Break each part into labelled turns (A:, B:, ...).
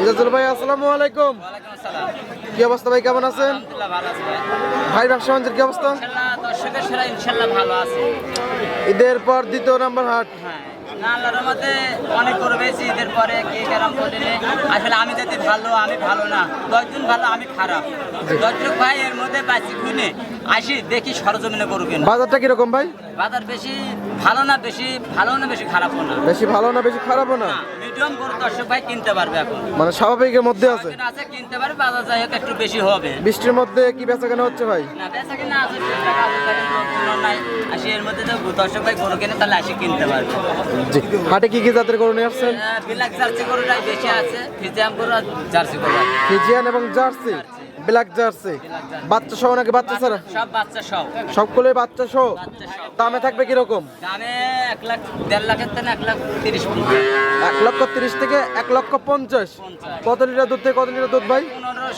A: ইজাজুল ভাই আসসালামু আলাইকুম। কি অবস্থা ভাই কেমন আছেন?
B: ভাই
A: ব্যবসা বাণিজ্যের কি অবস্থা? ঈদের পর দ্বিতীয় নাম্বার হাট।
B: হ্যাঁ অনেক ঈদের পরে কে কেরাম আসলে আমি যদি ভালো আমি ভালো না। দশজন ভালো আমি খারাপ। ভাই এর মধ্যে খুনে। আসি দেখি সরজমিনে করু কেন।
A: বাজারটা কীরকম ভাই?
B: বাজার বেশি ভালো না বেশি ভালো না বেশি খারাপও না।
A: বেশি ভালো না বেশি খারাপও না?
B: মিডিয়াম দর্শক ভাই কিনতে পারবে এখন।
A: মানে স্বাভাবিকের মধ্যে আছে?
B: আছে কিনতে পারবে বাজার যাই হোক একটু বেশি হবে।
A: বৃষ্টির মধ্যে কি বেচা কেনা হচ্ছে ভাই?
B: না বেচা কিনা আছে নাই আসি এর মধ্যে তো দর্শক ভাই গরু কিনে তাহলে আসি কিনতে পারবে।
A: জি হাটে কি কি জাতের গরু নিয়ে আসছেন?
B: বিলাক জার্সি গরুটাই বেশি আছে ফিজিয়াম গরু আর জার্সি গরু।
A: ফিজিয়ান এবং জার্সি। Black Jersey. বাচ্চা সহ নাকি বাচ্চা ছাড়া?
B: সব বাচ্চা সব
A: সবগুলোই বাচ্চা সহ? দামে থাকবে কীরকম?
B: দামে এক লাখ দেড় লাখের থেকে এক লাখ তিরিশ পঞ্চাশ
A: এক লক্ষ তিরিশ থেকে এক লক্ষ পঞ্চাশ। কত লিটার দুধ থেকে কত লিটার দুধ ভাই?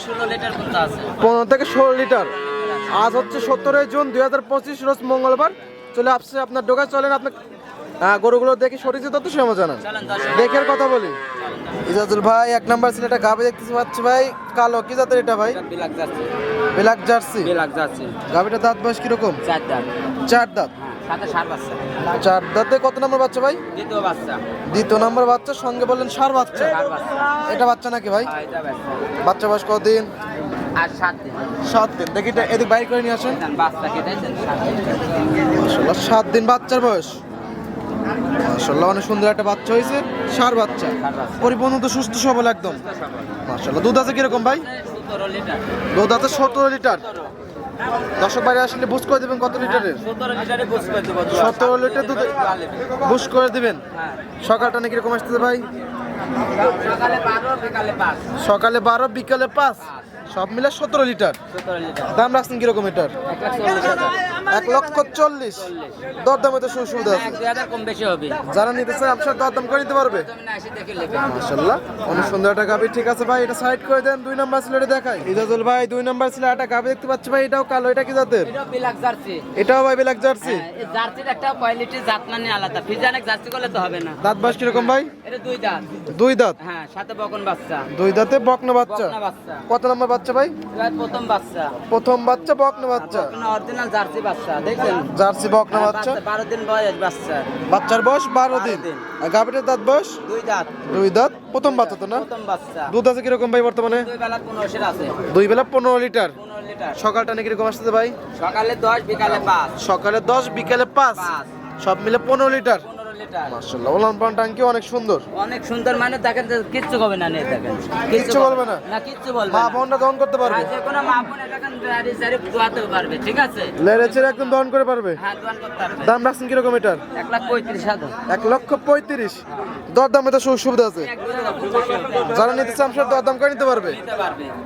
B: ষোলো লিটার পর্যন্ত আছে।
A: পনেরো থেকে ষোলো লিটার। আজ হচ্ছে সতেরোই জুন দুই হাজার পঁচিশ রোজ মঙ্গলবার। চলে আসছে আপনার দোকান চলেন আপনার গরুগুলো দেখে সঠিক তথ্য সময় জানান। দেখের কথা বলি। ইজাজুল ভাই এক নাম্বার ছিল এটা গাবে দেখতে পাচ্ছি ভাই। কালো কি জাতের এটা ভাই?
B: Black Jersey.
A: Black Jersey? গাবিটা দাঁত বয়স কীরকম?
B: চার দাম
A: চার দাঁত?
B: হ্যাঁ সাথে সার বাচ্চা।
A: চার দাঁতে কত নম্বর বাচ্চা ভাই?
B: দ্বিতীয় বাচ্চা।
A: দ্বিতীয় নম্বর বাচ্চা সঙ্গে বললেন সার বাচ্চা। এটা বাচ্চা নাকি ভাই?
B: বাচ্চা।
A: বাচ্চা বয়স কদিন
B: আর সাত দিন।
A: সাত দিন। দেখি এদিক বাইর করে নিয়ে আসেন।
B: সাত দিন
A: বাচ্চার বয়স। মাশাল্লাহ অনেক সুন্দর একটা বাচ্চা হয়েছে, সার বাচ্চা। পরিপূর্ণ তো সুস্থ, সবল একদম। মাশাল্লাহ দুধ আছে কীরকম ভাই? দুধ আছে সতেরো লিটার। দর্শক বাইরে আসলে বুঝ করে দেবেন কত লিটারের?
B: সতেরো লিটারে
A: দুধ বুঝ করে দিবেন। সকালটা নাকি কীরকম আসতেছে ভাই?
B: সকালে বারো, বিকালে পাঁচ।
A: সব মিলে সতেরো লিটার। দাম রাখছেন কীরকম এটার?
B: এক
A: লক্ষ চল্লিশ। দরদাম তো সুযোগ সুবিধা আছে। যারা নিতে চায় আপনার দরদাম করে নিতে পারবে। মাশাল্লাহ অনেক সুন্দর একটা গাবি ঠিক আছে ভাই এটা সাইড করে দেন। দুই নাম্বার ছিল এটা দেখাই। ইজাজুল ভাই দুই নাম্বার ছিল একটা গাবি দেখতে পাচ্ছি ভাই এটাও কালো। এটা কি জাতের? এটাও ভাই বিলাক জার্সি?
B: হ্যাঁ, জার্সির একটা কোয়ালিটি জাত মানে আলাদা। ফিজানেক জার্সি করলে তো হবে না।
A: দাঁত বাস কীরকম ভাই?
B: এটা দুই দাঁত।
A: দুই দাঁত?
B: হ্যাঁ সাথে বকন বাচ্চা।
A: দুই দাঁতে বকনা বাচ্চা। কত নম্বর বাচ্চা? ভাই?
B: প্রথম বাচ্চা।
A: প্রথম বাচ্চা বকনা বাচ্চা?
B: অরিজিনাল জার্সি বাচ্চা দেখছেন?
A: জার্সি বকনা বাচ্চা?
B: বারো দিন বয়স বাচ্চা।
A: বাচ্চার বয়স বারো দিন।
B: দিন।
A: আর গাবিটার দাঁত বয়স?
B: দুই দাঁত।
A: দুই দাঁত। প্রথম বাচ্চা তো না?
B: প্রথম বাচ্চা।
A: দুধ আছে কীরকম ভাই বর্তমানে?
B: দুই বেলা পনেরোশের আছে।
A: দুই বেলা পনেরো লিটার।
B: পনেরো লিটার।
A: সকালটা নাকি কীরকম আসতেছে ভাই?
B: সকালে দশ বিকালে পাঁচ।
A: সকালে দশ বিকালে পাঁচ।
B: পাঁচ।
A: সব মিলে পনেরো লিটার।
B: পনেরো
A: ওলান পান টাঙ্কি অনেক সুন্দর।
B: অনেক সুন্দর মানে দেখেন কিচ্ছু হবে না নিয়ে দেখেন।
A: কিচ্ছু বলবে না?
B: না কিচ্ছু বলবে
A: মা
B: না।
A: বোনটা দহন করতে পারবে?
B: যে কোনো মা বোন এটাকে গাড়ি সারি ধোয়াতেও পারবে ঠিক আছে?
A: লেড়ে একদম দহন করে পারবে?
B: হ্যাঁ করতে পারবে।
A: দাম রাখছেন এটার?
B: লাখ হাজার।
A: লক্ষ পঁয়ত্রিশ। দর দামে তো সুযোগ সুবিধা আছে। যারা নিতে চান সব দর দাম করে নিতে পারবে।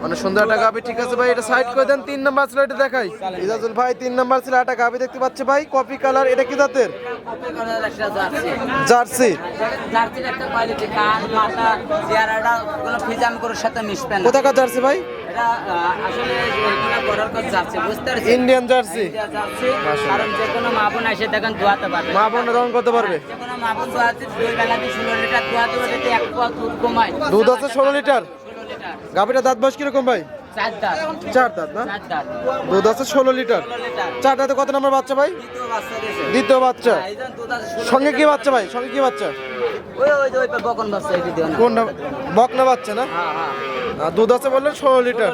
A: অনেক সুন্দর একটা গাবি ঠিক আছে ভাই এটা সাইড করে দেন তিন নাম্বার ছিল এটা দেখাই। ইজাজুল ভাই তিন নাম্বার ছিল একটা গাবি দেখতে পাচ্ছে ভাই কপি কালার এটা কি জাতের?
B: একটা জার্সি।
A: কোথাকার জার্সি ভাই? Indian Jersey?
B: কারণ যে কোনো মা বোন এসে দেখেন ধোয়াতে পারবে।
A: মা বোন দহন করতে পারবে?
B: মা বোন ধোয়াতে দুই বেলা ষোলো লিটার ধোয়াতে এক দুধ কমায়।
A: দুধ আছে ষোলো লিটার? গাবিটা দাঁত বয়স কীরকম ভাই?
B: চার দাঁত।
A: না? দুধ আছে ষোলো লিটার। চার দাঁতে কত নম্বর বাচ্চা ভাই?
B: দ্বিতীয় বাচ্চা দিয়েছে।
A: দ্বিতীয় বাচ্চা।
B: এই যে দুধ আছে ষোলো
A: সঙ্গে কি বাচ্চা ভাই? সঙ্গে কি বাচ্চা?
B: বকন বাচ্চা না।
A: কোনটা? বকনা বাচ্চা না?
B: হ্যাঁ হ্যাঁ।
A: দুধ আছে বললেন ষোলো লিটার।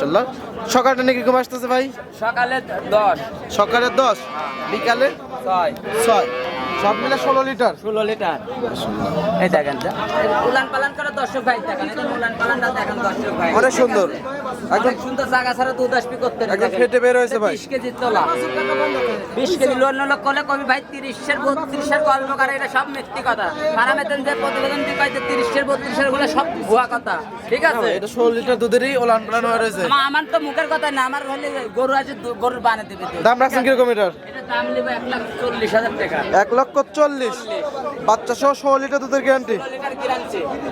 B: ষোলো
A: সকালটা নাকি কম আসতেছে ভাই?
B: সকালে দশ।
A: সকালে দশ। বিকালে
B: ছয়।
A: ছয়। সব মিলে ষোলো লিটার।
B: ষোলো লিটার। এই দেখেন উলান পালান করে দর্শক ভাই দেখেন উলান পালানটা দেখেন দর্শক ভাই।
A: অনেক সুন্দর।
B: একদম সুন্দর জায়গা ছাড়া দুধ আসবি করতে।
A: একদম ফেটে বের হয়েছে ভাই।
B: বিশ কেজি তোলা। বিশ কেজি লোন লোক করলে কবি ভাই তিরিশের বত্রিশের গল্প করে এটা সব মিথ্যি কথা। পারামেতেন যে প্রতিবেদন দিয়ে কয় যে তিরিশের বত্রিশেরগুলো সব ভুয়া কথা। ঠিক আছে?
A: এটা ষোলো লিটার দুধেরই ওলান পালান হয়ে রয়েছে।
B: আমা- আমার তো মুখের কথা না আমার হলে গরু আছে গরুর বানে দেবে।
A: দাম রাখছেন কীরকম এটার?
B: এটা দাম নেবে এক লাখ চল্লিশ হাজার টাকা।
A: এক লক্ষ চল্লিশ। বাচ্চা সহ ষোলো লিটার দুধের গ্যারান্টি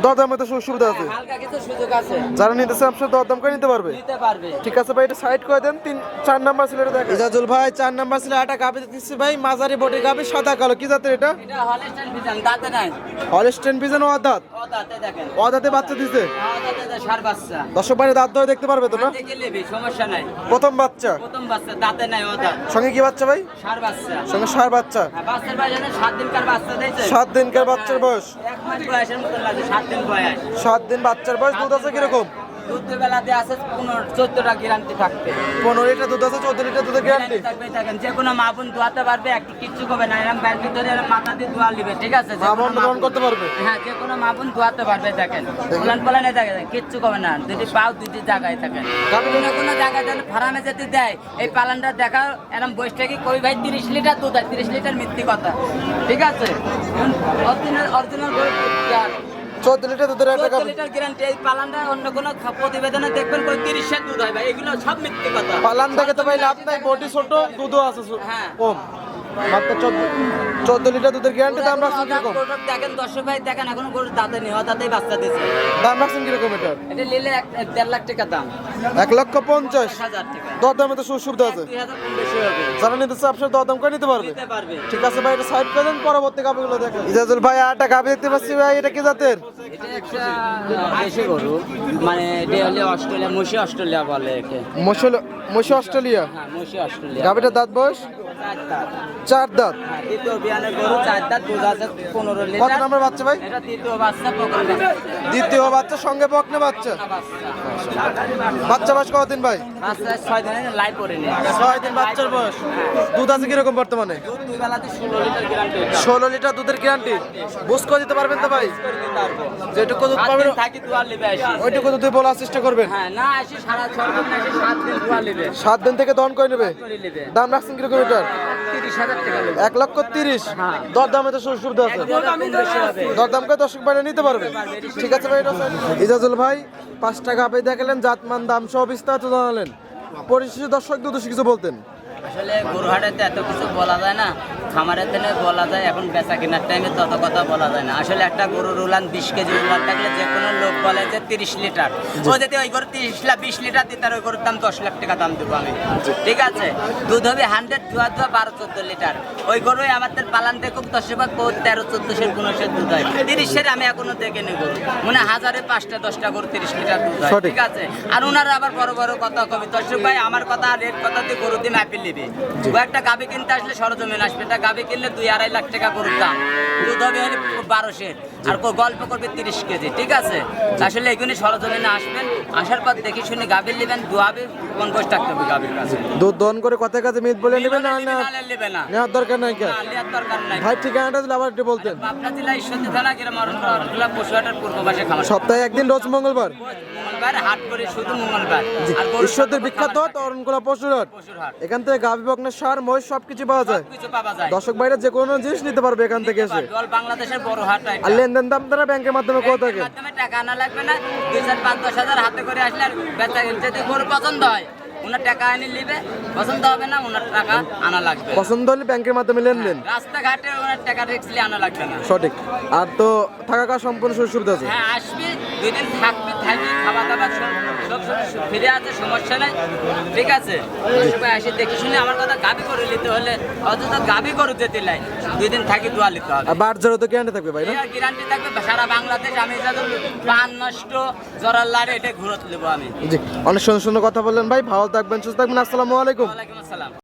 A: দরদামে তো সুযোগ সুবিধা আছে।
B: হালকা কিছু সুযোগ আছে।
A: যারা নিতে চান আপনার দরদাম করে নিতে পারবে।
B: দিতে পারবে।
A: ঠিক আছে ভাই এটা সাইড করে দেন। তিন চার নাম্বার ছিল এটা দেখ। ইজাজুল ভাই চার নাম্বার ছিল আটা গাবি দিচ্ছি ভাই। মাঝারি বডি গাবি সাদা কালো। কি জাতের এটা?
B: এটা হলস্টাইন বিজান
A: হলস্টেন বিজন ও আদাত?
B: ও দাঁতে
A: অদাতে বাচ্চা দিছে? দর্শক ভাই দাঁত ধরে দেখতে পারবে তো না?
B: সমস্যা নাই।
A: প্রথম বাচ্চা?
B: প্রথম বাচ্চা দাঁতে নাই ও
A: সঙ্গে কি বাচ্চা ভাই?
B: সার বাচ্চা।
A: সঙ্গে সার বাচ্চা।
B: হ্যাঁ, বাচ্চার সাত দিনকার বাচ্চা দিয়েছে
A: সাত দিনকার বাচ্চার বয়স।
B: সাত দিন
A: বাচ্চার বয়স দুধ আছে কীরকম?
B: দুধ বেলাতে আছে পনেরো চোদ্দটা গ্যারান্টি থাকবে।
A: পনেরো লিটার দুধ আছে চোদ্দ লিটার দুধের গ্যারান্টি
B: থাকবে থাকেন। যে কোনো মা বোন পারবে একটু কিচ্ছু করবে না। এরকম ব্যাগ ভিতরে মাথা দিয়ে ধোয়া নিবে ঠিক আছে? যে
A: আমন
B: কোনো মা
A: গ্রহণ
B: বোন-
A: করতে পারবে?
B: হ্যাঁ যে কোনো মা বোন পারবে দেখেন। পোলান পোলানে দেখে কিচ্ছু করবে না। যদি পাও দুটি জায়গায় থাকে কোনো কোনো জায়গায় যদি ফার্মে যদি দেয় এই পালানটা দেখা এরকম বসটা কি কই ভাই তিরিশ লিটার দুধ হয় তিরিশ লিটার মিথ্যি কথা। ঠিক আছে? অরিজিনাল অরিজিনাল
A: চোদ্দ লিটার দুধের একটা
B: লিটার গ্যারান্টি এই পালানটা অন্য কোনো প্রতিবেদনে দেখবেন কই তিরিশের দুধ হয় ভাই। এগুলো সব মিথ্যে কথা।
A: পালান দেখে তো ভাই লাভ নাই বডি ছোট দুধও আছে
B: হ্যাঁ।
A: কম। মাত্র চোদ্দ লিটার দুধের গ্যারান্টি দাম রাখছেন কীরকম?
B: দেখেন দর্শক ভাই দেখেন এখন গরুর দাঁতে নেই দাঁতেই বাচ্চা দিচ্ছে
A: দাম রাখছেন কীরকম এটার
B: এটা নিলে দেড় লাখ টাকা দাম।
A: এক লক্ষ পঞ্চাশ। দর দামে তো সুবিধা আছে। যারা নিতে আপনার দর দাম করে নিতে পারবে। ঠিক আছে ভাই এটা সাইড করে দেন পরবর্তী গাভিগুলো দেখেন। ইজাজুল ভাই আটটা গাভি দেখতে পাচ্ছি ভাই এটা কি জাতের?
B: মানে এটা অস্ট্রেলিয়া মুশি অস্ট্রেলিয়া বলে
A: অস্ট্রেলিয়া?
B: হ্যাঁ মুশি অস্ট্রেলিয়া।
A: গাভিটার দাঁত বয়স?
B: চার দাঁত।
A: চার দাঁত
B: দ্বিতীয় বিয়ানের গরু চার দাঁত দুধ আছে পনেরো
A: কত
B: লিটার
A: নাম্বার বাচ্চা ভাই?
B: এটা দ্বিতীয় বাচ্চা
A: দ্বিতীয় বাচ্চা সঙ্গে বকনে বাচ্চা? বাচ্চা বয়স কতদিন ভাই?
B: বাচ্চা ছয়
A: দিন বাচ্চার বয়স। দুধ আছে কীরকম বর্তমানে?
B: ষোলো লিটার
A: লিটার দুধের গ্যারান্টি বুঝ করে দিতে পারবেন তো ভাই? যেটুকু দুধ পাবেন ওইটুকু দুধ বলার চেষ্টা করবেন।
B: হ্যাঁ দিন সাত দিন
A: সাত দিন থেকে দহন করে নেবে। দাম রাখছেন কীরকম এটার? এক লক্ষ তিরিশ।
B: দরদামে
A: দর দামে তো সুযোগ সুবিধা আছে। দরদাম করে দর্শক বাইরে নিতে পারবে। ঠিক আছে ভাই ইজাজুল ভাই, পাঁচ টাকা আপনি দেখালেন, জাতমান, দাম সহ বিস্তারিত জানালেন। পরিশেষে দর্শক দুদেশে কিছু বলতেন।
B: আসলে গরুহাটেতে এত কিছু বলা যায় না। খামারের দিনে বলা যায় এখন বেচা কেনার টাইমে তত কথা বলা যায় না। আসলে একটা গরুর উলান বিশ কেজি উলান থাকলে যে কোনো লোক বলে যে তিরিশ লিটার। ও যদি ওই গরু তিরিশ লাখ বিশ লিটার দিতে ওই গরুর দাম দশ লাখ টাকা দাম দেবো আমি। ঠিক আছে? দুধ হবে হান্ড্রেড ধোয়া ধোয়া বারো চোদ্দ লিটার। ওই গরুই আমাদের পালান দেখুক দশ ভাগ তেরো চোদ্দশের পনেরোশের দুধ হয়। তিরিশের আমি এখনও দেখে নি গরু মনে হাজারে পাঁচটা দশটা গরু তিরিশ লিটার দুধ হয়। ঠিক আছে? আর ওনারা আবার বড় বড় কথা কবি? দর্শক ভাই আমার কথা রেট কথা দিয়ে গরু দিয়ে ম্যাপে নেবে একটা গাবি কিনতে আসলে সরজমিন আসবে। একটা গাবি কিনলে দুই আড়াই লাখ টাকা দাম। দুধ হবে বারো বারোশের। আর কো- গল্প করবে তিরিশ কেজি ঠিক আছে? আসলে এগুলি সরজমিনে আসবেন আসার পর দেখে শুনে গাভী নেবেন দুয়াবে বসে থাকতে হবে গাভীর কাছে।
A: দুধ দহন করে কথা কাছে মিট বলে নেবেন না না?
B: না, নেবে না।
A: নেওয়ার দরকার নাই কেন
B: নেওয়ার দরকার নাই।
A: ভাই ঠিকানাটা দিলে আবার একটু বলতেন।
B: পাবনা জেলা ঈশ্বরদী থানা গ্রাম অরণকুলা পশুহাটের পূর্ব পাশে খামার।
A: সপ্তাহে একদিন রোজ মঙ্গলবার?
B: মঙ্গলবার হাট করে শুধু মঙ্গলবার। আর
A: ঈশ্বরদের বিখ্যাত
B: খামার থাকে।
A: তরণকোলা
B: পশুর হাট
A: এখান থেকে গাভী বকনের সার মহিষ সবকিছু পাওয়া যায়।
B: কিছু পাওয়া যায়।
A: দর্শক বাইরে যে কোনো জিনিস নিতে পারবে এখান থেকে এসে।
B: বাংলাদেশের বড় হাট।
A: আর লেনদেন দাম তারা ব্যাংকের মাধ্যমে করে থাকে?
B: মাধ্যমে টাকা আনা লাগবে না দুই চার পাঁচ দশ হাজার হাতে করে আসলে আর বেচা যদি গরু পছন্দ হয় ওনার টাকা এনে নিবে পছন্দ হবে না ওনার টাকা আনা লাগবে।
A: পছন্দ হলে ব্যাংকের মাধ্যমে লেনদেন
B: রাস্তাঘাটে ওনার টাকা রেখলে আনা লাগবে না।
A: সঠিক। আর তো থাকা খাওয়া সম্পূর্ণ সুযোগ সুবিধা আছে?
B: হ্যাঁ আসবি দুই দিন থাকবি থাকবি খাওয়া দাওয়া সব ফিরে আছে সমস্যা নেই। ঠিক আছে? সবাই আসে দেখে শুনে আমার কথা গাবি করে নিতে হলে অথচ গাবি যেতে লাই। দুই দিন থাকি দোয়া নিতে হবে।
A: বার জোরে তো গ্যারান্টি থাকবে ভাই না?
B: গ্যারান্টি থাকবে। সারা বাংলাদেশ আমি প্রাণ পান নষ্ট জরার লারে এটা ঘুরত নেব আমি।
A: জি অনেক সুন্দর সুন্দর কথা বললেন ভাই। ভালো থাকবেন সুস্থ থাকবেন। আসসালামু আলাইকুম।
B: ওয়ালাইকুম আসসালাম।